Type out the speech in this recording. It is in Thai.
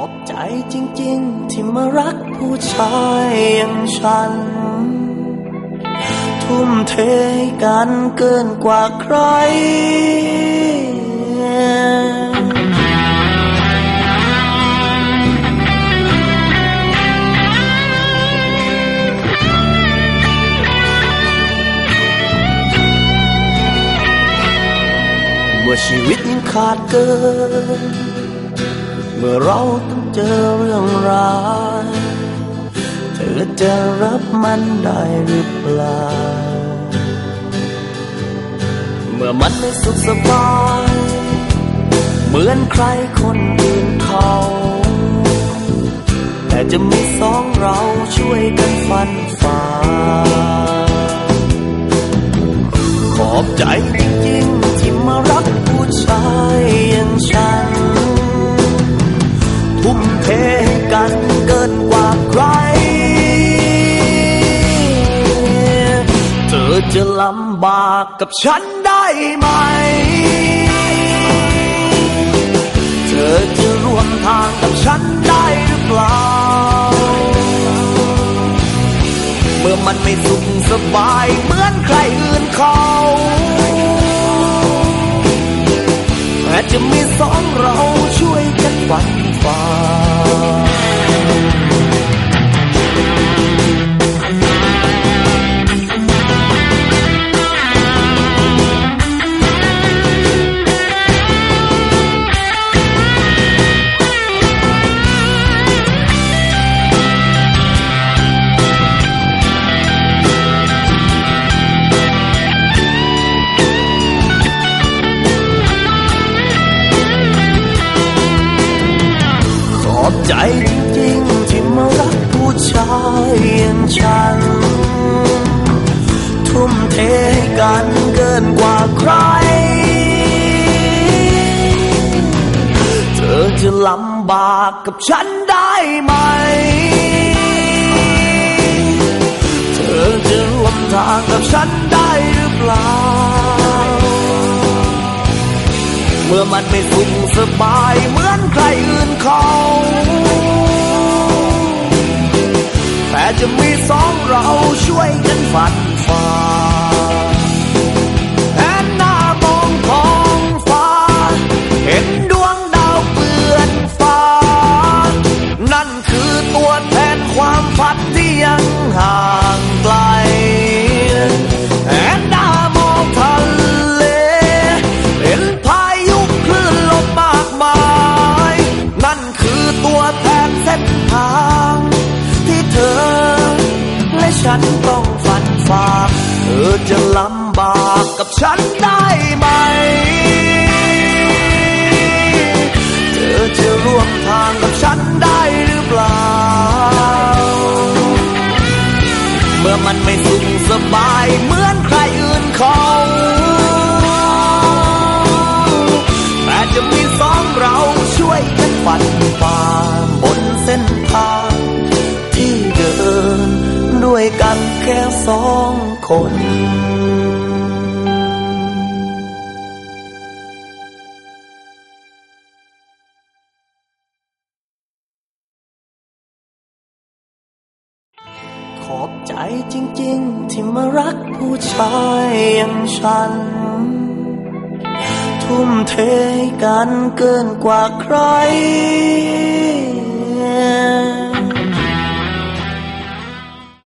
อบใจจริงๆ ที่มารักผู้ชายอย่างฉัน ทุ่มเทกันเกินกว่าใคร เมื่อชีวิตยังขาดเกิน มื่อเราต้องเจอเรื่องร้าย เธอจะรับมันได้หรือเปล่า เมื่อมันไม่สุขสบาย เหมือนใครคนอื่นเขาแต่จะมีสองเราช่วยกันฟันฝ่าขอบใจจริงๆที่มารักผู้ชายอย่างฉัน เทให้กันเกินกว่าใคร เธอจะลำบากกับฉันได้ไหม เธอจะร่วมทางกับฉันได้หรือเปล่า เมื่อมันไม่สุขสบายเหมือนใครอื่นเขาแต่จะมีสองเราช่วยกันฟันฝ่า ชายอย่างฉัน ทุ่มเทให้กันเกินกว่าใคร เธอจะลำบากกับฉันได้ไหม เธอจะร่วมทางกับฉันได้หรือเปล่า เมื่อมันไม่สุขสบายเหมือนใครอื่นเขา จะมีสองเราช่วยกันฝันฝ่าแอนหน้ามองท้องฟ้า เห็นดวงดาวเปลื่อนฟ้า นั่นคือตัวแทนความฝันที่ยังห่างไกล ฉันต้องฟันฝ่าเธอจะลำบากกับฉันได้ไหม เธอจะร่วมทางกับฉันได้หรือเปล่า เมื่อมันไม่สุขสบายเหมือนใครอื่นเขา ยกันแค่สองคนขอบใจจริงๆ ที่มารักผู้ชายอย่างฉัน ทุ่มเทกันเกินกว่าใคร